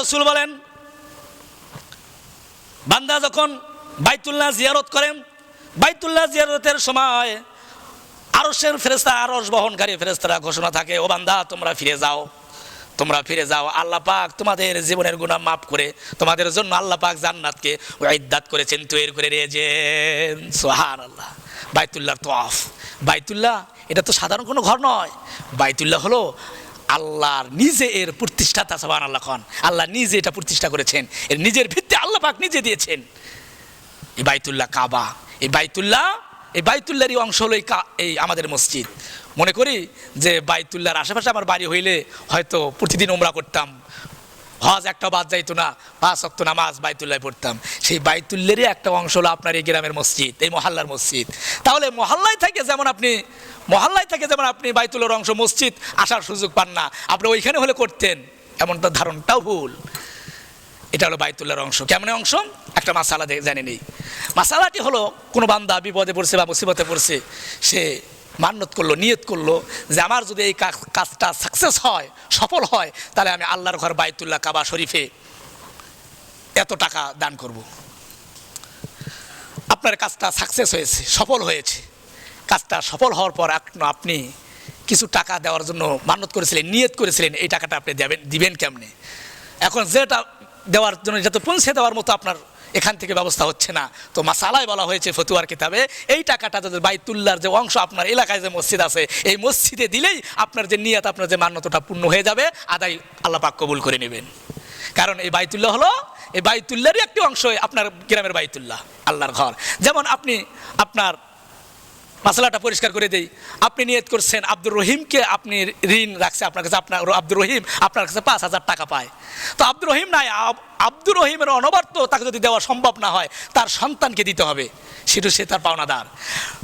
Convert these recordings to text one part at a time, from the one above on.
রসুল বলেন, বান্দা যখন বাইতুল্লাহ জিয়ারত করেন, বাইতুল্লাহ জিয়ারতের সময় আরসের ফেরেস্তা আরস বহনকারী ফেরেস্তারা ঘোষণা থাকে, ও বান্দা, তোমরা ফিরে যাও, তোমরা ফিরে যাও। আল্লাহ পাক তোমাদের জীবনের গুণা মাফ করে, তোমাদের জন্য আল্লাহ পাক জান্নাতকে ইদ্দাত করেছেন, তৈরি করে রেজেন সোহান আল্লাহ বাইতুল্লাহ তোয়াফ। বাইতুল্লাহ, এটা তো সাধারণ কোনো ঘর নয়। বাইতুল্লাহ হলো আল্লাহর নিজে এর প্রতিষ্ঠাতা সোহান আল্লাহ খান আল্লাহ নিজে এটা প্রতিষ্ঠা করেছেন। এর নিজের ভিত্তি আল্লাহ পাক নিজে দিয়েছেন। এই বাইতুল্লাহ কাবা, এই বাইতুল্লাহ, এই বাইতুল্লাহরই অংশ হলো এই এই আমাদের মসজিদ। মনে করি যে বাইতুল্লাহর আশেপাশে আমার বাড়ি হইলে হয়তো প্রতিদিন ওমরা করতাম। হজ একটা বাদ যাইতো না, পাঁচ অক্ত নামাজ বাইতুল্লাহ পড়তাম। সেই বাইতুল্লারই একটা অংশ হলো আপনার এই গ্রামের মসজিদ, এই মহল্লার মসজিদ। তাহলে মহল্লায় থেকে যেমন আপনি মহল্লায় থেকে যেমন আপনি বাইতুল্লার অংশ মসজিদ, আসার সুযোগ পান না। আপনি ওইখানে হলে করতেন। এমনটা ধারণটাও ভুল। এটা হলো বাইতুল্লাহর অংশ। কেমন অংশ? একটা মাসালা জানি নেই। মাসালাটি হলো, কোনো বান্দা বিপদে পড়ছে বা মুসিবতে পড়ছে, সে মান্যত করল, নিয়ত করল যে আমার যদি এই কাজটা সাকসেস হয়, সফল হয়, তাহলে আমি আল্লাহর ঘর বাইতুল্লাহ কাবা শরীফে এত টাকা দান করব। আপনার কাজটা সাকসেস হয়েছে, সফল হয়েছে। কাজটা সফল হওয়ার পর আপনি কিছু টাকা দেওয়ার জন্য মান্যত করেছিলেন, নিয়ত করেছিলেন, এই টাকাটা আপনি দেবেন দিবেন কেমনে? এখন যেটা দেওয়ার জন্য যত পৌঁছে দেওয়ার মতো আপনার এখান থেকে ব্যবস্থা হচ্ছে না। তো মাসালায় বলা হয়েছে ফতুয়ার কিতাবে, এই টাকাটা যদি বাইতুল্লার যে অংশ আপনার এলাকায় যে মসজিদ আছে, এই মসজিদে দিলেই আপনার যে নিয়ত, আপনার যে মান্যতটা পূর্ণ হয়ে যাবে, আদায় আল্লাহ পাক কবুল করে নেবেন। কারণ এই বাইতুল্লাহ হলো, এই বাইতুল্লারই একটি অংশ, আপনার গ্রামের বাইতুল্লাহ, আল্লাহর ঘর। যেমন আপনি আপনার মাসালাটা পরিষ্কার করে দেই। আপনি নিয়ত করছেন আব্দুর রহিমকে আপনি ঋণ রাখছে, আপনার কাছে আপনার আব্দুর রহিম আপনার কাছে পাঁচ হাজার টাকা পায়। তো আব্দুর রহিম নাই, আব- আব্দুর রহিমের অনবর্ত তাকে যদি দেওয়া সম্ভব না হয়, তার সন্তানকে দিতে হবে। সেটা সে তার পাওনাদার।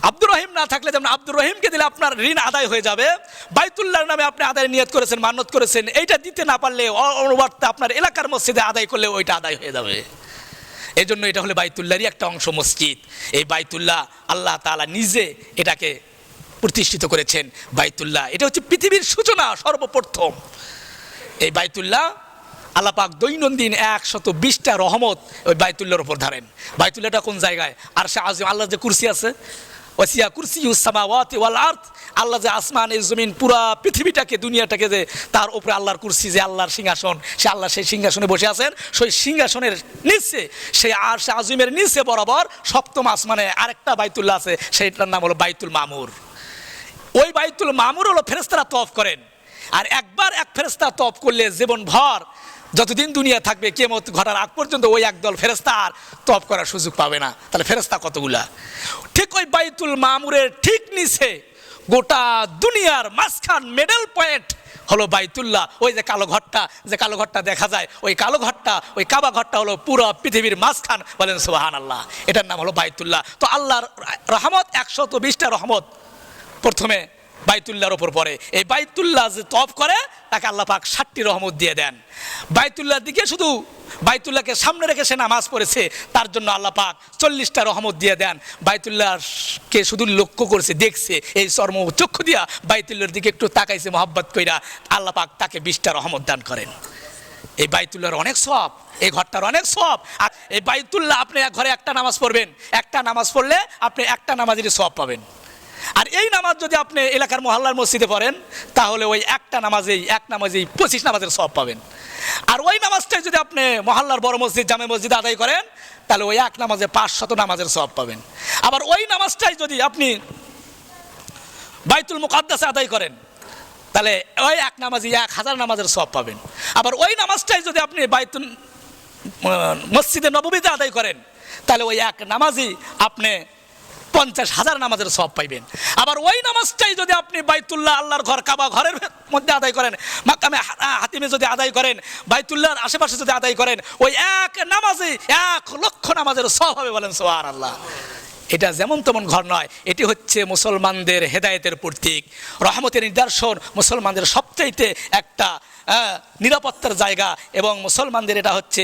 আব্দুর রহিম না থাকলে যেমন আব্দুর রহিমকে দিলে আপনার ঋণ আদায় হয়ে যাবে, বাইতুল্লাহর নামে আপনি আদায় নিয়ত করেছেন মান্যত করেছেন, এইটা দিতে না পারলে অনুবর্তে আপনার এলাকার মসজিদে আদায় করলে ওইটা আদায় হয়ে যাবে। এই জন্য এটা হলো বাইতুল্লারই একটা অংশ মসজিদ। এই বাইতুল্লাহ আল্লাহ তালা নিজে এটাকে প্রতিষ্ঠিত করেছেন, বাইতুল্লাহ। এটা হচ্ছে পৃথিবীর সূচনা সর্বপ্রথম। এই বাইতুল্লাহ আল্লাপাক দৈনন্দিন একশত বিশটা রহমত ওই বাইতুল্লার ওপর ধারেন। বাইতুল্লাহটা কোন জায়গায়? আর সে আজ আল্লাহ যে কুরসি আছে ওসিয়া কুরসি উসামাওয়াতি ওয়াল আর্থ আল্লাহ যে আসমান এই জমিন, পুরা পৃথিবীটাকে, দুনিয়াটাকে যে তার উপরে আল্লাহর কুরসি, যে আল্লাহর সিংহাসন, সে আল্লাহ সেই সিংহাসনে বসে আছেন, সেই সিংহাসনের নিচে, সেই আর সে আজিমের নিচে বরাবর সপ্তম আসমানে আরেকটা বাইতুল্লাহ আছে, সেইটার নাম হলো বাইতুল মামুর। ওই বাইতুল মামুর হলো ফেরেস্তারা তফ করেন। আর একবার এক ফেরেস্তা তফ করলে জীবন ভর, যতদিন দুনিয়া থাকবে কেমত ঘটার আগ পর্যন্ত ওই একদল ফেরেস্তা আর তফ করার সুযোগ পাবে না। তাহলে ফেরেস্তা কতগুলা? ওই বাইতুল মামুরের ঠিক নিচে গোটা দুনিয়ার মাঝখান মেডেল পয়েন্ট হলো বাইতুল্লাহ। ওই যে কালো ঘরটা, যে কালো ঘরটা দেখা যায়, ওই কালো ঘরটা, ওই কাবা ঘরটা হলো পুরো পৃথিবীর মাঝখান। বলেন সোহান আল্লাহ এটার নাম হলো বাইতুল্লাহ। তো আল্লাহর রহমত, একশত বিশটা রহমত। প্রথমে বাইতুল্লাহর ওপর পড়ে। এই বাইতুল্লাহ যে তফ করে, তাকে আল্লাহ পাক ষাটটি রহমত দিয়ে দেন। বাইতুল্লাহর দিকে শুধু বাইতুল্লাহকে সামনে রেখে সে নামাজ পড়েছে, তার জন্য আল্লাহ পাক চল্লিশটা রহমত দিয়ে দেন। বাইতুল্লাহকে শুধু লক্ষ্য করছে, দেখছে, এই চর্ম চক্ষু দিয়া বাইতুল্লাহর দিকে একটু তাকাইছে মোহাব্বত কইরা, আল্লাহ পাক তাকে বিশটা রহমত দান করেন। এই বাইতুল্লাহর অনেক সব এই ঘরটার অনেক সব আর এই বাইতুল্লাহ আপনি ঘরে একটা নামাজ পড়বেন, একটা নামাজ পড়লে আপনি একটা নামাজেরই সব পাবেন। আর এই নামাজ যদি আপনি এলাকার মহল্লার মসজিদে পড়েন, তাহলে ওই একটা নামাজেই, এক নামাজেই পঁচিশ নামাজের সব পাবেন। আর ওই নামাজটাই যদি আপনি মহল্লার বড় মসজিদ, জামে মসজিদে আদায় করেন, তাহলে ওই এক নামাজে পাঁচ শত নামাজের সব পাবেন। আবার ওই নামাজটাই যদি আপনি বাইতুল মুকাদ্দাসে আদায় করেন, তাহলে ওই এক নামাজি এক হাজার নামাজের সব পাবেন। আবার ওই নামাজটাই যদি আপনি বাইতুল মসজিদে নবমীতে আদায় করেন, তাহলে ওই এক নামাজি আপনি পঞ্চাশ হাজার নামাজের সব পাইবেন। আবার ওই নামাজটাই যদি আপনি বাইতুল্লাহ আল্লাহর ঘর, কাবা ঘরের মধ্যে আদায় করেন, মাকামে হাতিমে যদি আদায় করেন, বাইতুল্লাহর আশেপাশে যদি আদায় করেন, ওই এক নামাজে এক লক্ষ নামাজের সব হবে বলেন সোহার আল্লাহ এটা যেমন তেমন ঘর নয়, এটি হচ্ছে মুসলমানদের হেদায়েতের প্রতীক। রহমতের নিদর্শন মুসলমানদের সবচাইতে একটা নিরাপত্তার জায়গা এবং মুসলমানদের এটা হচ্ছে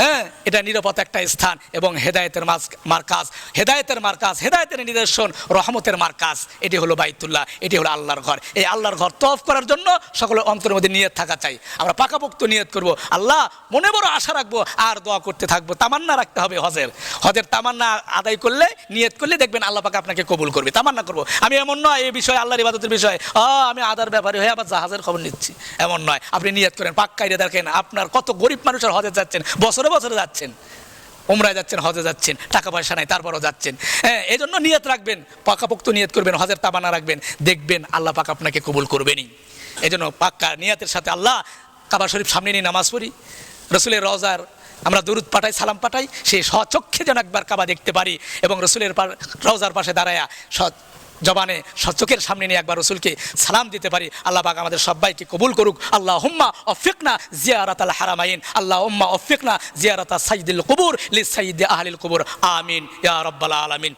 হ্যাঁ এটা নিরাপদ একটা স্থান এবং হেদায়েতের মার্কাজ। হেদায়েতের মার্কাজ, হেদায়েতের নিদর্শন, রহমতের মার্কাজ। এটি হলো বাইতুল্লাহ, এটি হলো আল্লাহর ঘর। এই আল্লাহর ঘর তফ করার জন্য সকলের অন্তরের মধ্যে নিয়ত থাকা চাই। আমরা পাকাপোক্ত নিয়ত করব। আল্লাহ, মনে বড় আশা রাখব আর দোয়া করতে থাকব। তামান্না রাখতে হবে হজের। হজের তামান্না আদায় করলে, নিয়ত করলে দেখবেন আল্লাহ পাক আপনাকে কবুল করবে। তামান্না করব। আমি এমন নয় এই বিষয়ে আল্লাহর ইবাদতের বিষয়। আমি আদার ব্যাপারে হয়ে আবার জাহাজের খবর নিচ্ছি। এমন নয়। আপনি নিয়ত করেন পাক্কাইরে দেখেন, আপনার কত গরিব মানুষের হজে যাচ্ছেন, বছরে বছরে যাচ্ছেন। উমরায় যাচ্ছেন, হজে যাচ্ছেন, টাকা পয়সা নাই, তারপরও যাচ্ছেন। হ্যাঁ এই জন্য নিয়ত রাখবেন, পাকাপোক্ত নিয়ত করবেন, হজের তাবানা রাখবেন, দেখবেন আল্লাহ পাক আপনাকে কবুল করবেনই। এই জন্য পাক্কা নিয়াতের সাথে আল্লাহ কাবা শরীফ সামনে নিয়ে নামাজ পড়ি। রসুলের রজার আমরা দরুদ পাঠাই, সালাম পাঠাই, সেই স্বচক্ষে যেন একবার কাবা দেখতে পারি এবং রসুলের রওজার পাশে দাঁড়ায়া জবানে চোখের সামনে নিয়ে একবার রসুলকে সালাম দিতে পারি। আল্লাহ পাক আমাদের সবাইকে কবুল করুক। আল্লাহ হুম্মা অফিকনা জিয়ারাত আল হারামাইন। আল্লাহ হুম্মা অফিকনা জিয়ারাত সাইদুল কবুর লি সাইদ আহলিল কবুর। আমিন ইয়া রব্বাল আলামিন।